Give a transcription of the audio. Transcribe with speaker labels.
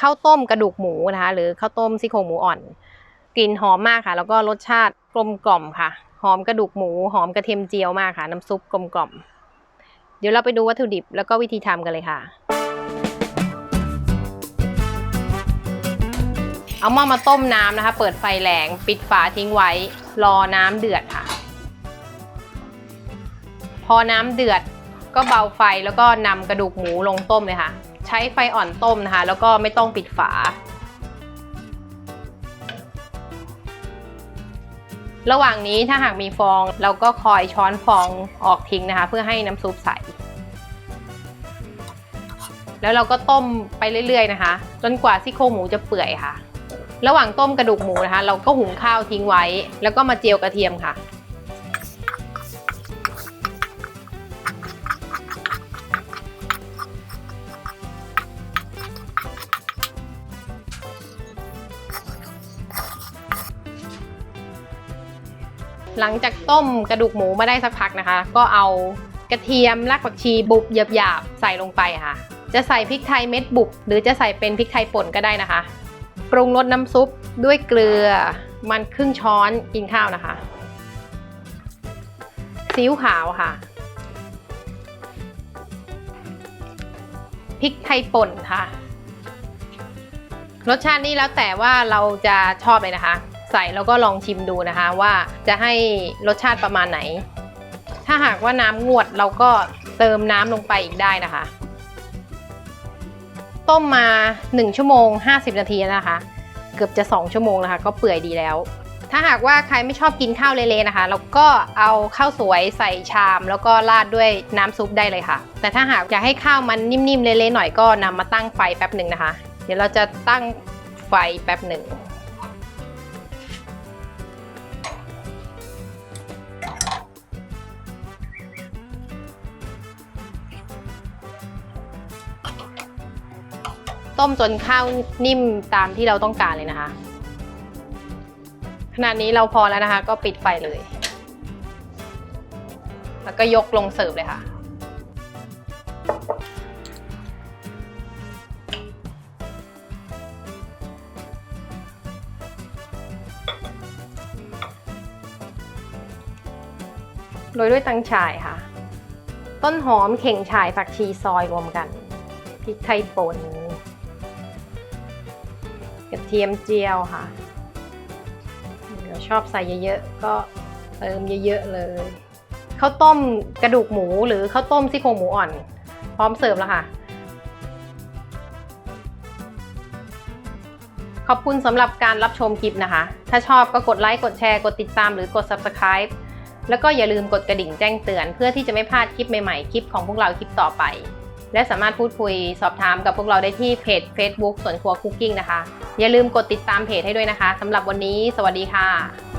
Speaker 1: ข้าวต้มกระดูกหมูนะคะหรือข้าวต้มซี่โครงหมูอ่อน กลิ่นหอมมากค่ะ แล้วก็รสชาติกลมกล่อมค่ะ หอมกระดูกหมูหอมกระเทียมเจียวมากค่ะ น้ำซุปกลมกล่อม เดี๋ยวเราไปดูวัตถุดิบแล้วก็วิธีทำกันเลยค่ะ เอาหม้อมาต้มน้ำนะคะ เปิดไฟแรงปิดฝาทิ้งไว้ รอน้ำเดือดค่ะ พอน้ำเดือด ก็เบาไฟแล้วก็นำกระดูกหมูลงต้มเลยค่ะ ใช้ไฟอ่อนต้มนะคะ แล้วก็ไม่ต้องปิดฝา ระหว่างนี้ถ้าหากมีฟองเราก็คอยช้อนฟองออกทิ้งนะคะ เพื่อให้น้ำซุปใส แล้วเราก็ต้มไปเรื่อยๆนะคะ จนกว่าซี่โครงหมูจะเปื่อยค่ะ ระหว่างต้มกระดูกหมูนะคะ เราก็หุงข้าวทิ้งไว้ แล้วก็มาเจียวกระเทียมค่ะ หลังจากต้มกระดูกหมูมาได้สักพักนะคะ ก็เอากระเทียมรากผักชีบุบหยาบๆใส่ลงไปค่ะ จะใส่พริกไทยเม็ดบุบ หรือจะใส่เป็นพริกไทยป่นก็ได้นะคะ ปรุงรสน้ำซุปด้วยเกลือมันครึ่งช้อนกินข้าวนะคะซีอิ๊วขาวค่ะพริกไทยป่นค่ะ รสชาตินี่แล้วแต่ว่าเราจะชอบเลยนะคะ ใส่แล้วก็ลองชิมดูนะคะว่าจะให้รสชาติประมาณไหน ถ้าหากว่าน้ำงวดเราก็เติมน้ำลงไปอีกได้นะคะ ต้มมา 1 ชั่วโมง 50 นาทีนะคะ เกือบจะ 2 ชั่วโมงนะคะ ก็เปื่อยดีแล้ว ถ้าหากว่าใครไม่ชอบกินข้าวเละๆนะคะ เราก็เอาข้าวสวยใส่ชาม แล้วก็ราดด้วยน้ำซุปได้เลยค่ะ แต่ถ้าหากอยากให้ข้าวมันนิ่มๆเละๆหน่อยก็นำมาตั้งไฟแป๊บหนึ่งนะคะ เดี๋ยวเราจะตั้งไฟแป๊บหนึ่ง ต้มจนข้าวนิ่มตามที่เราต้องการเลยนะคะ ขนาดนี้เราพอแล้วนะคะ ก็ปิดไฟเลย แล้วก็ยกลงเสิร์ฟเลยค่ะ โรยด้วยตังฉ่ายค่ะ ต้นหอมเข่งฉ่ายผักชีซอยรวมกันพริกไทยป่น เทียมเจียวค่ะเดี๋ยวชอบใส่เยอะๆก็เติมเยอะๆเลยข้าวต้มกระดูกหมูหรือข้าวต้มซี่โครงหมูอ่อน พร้อมเสิร์ฟแล้วค่ะ ขอบคุณสำหรับการรับชมคลิปนะคะ ถ้าชอบก็กดไลค์กดแชร์กดติดตามหรือกด Subscribe แล้วก็อย่าลืมกดกระดิ่งแจ้งเตือน เพื่อที่จะไม่พลาดคลิปใหม่ๆ คลิปของพวกเราคลิปต่อไป และสามารถพูดคุยสอบถามกับพวกเราได้ที่เพจ Facebook สวนครัวคุกกิ้งนะคะ อย่าลืมกดติดตามเพจให้ด้วยนะคะสำหรับวันนี้ สวัสดีค่ะ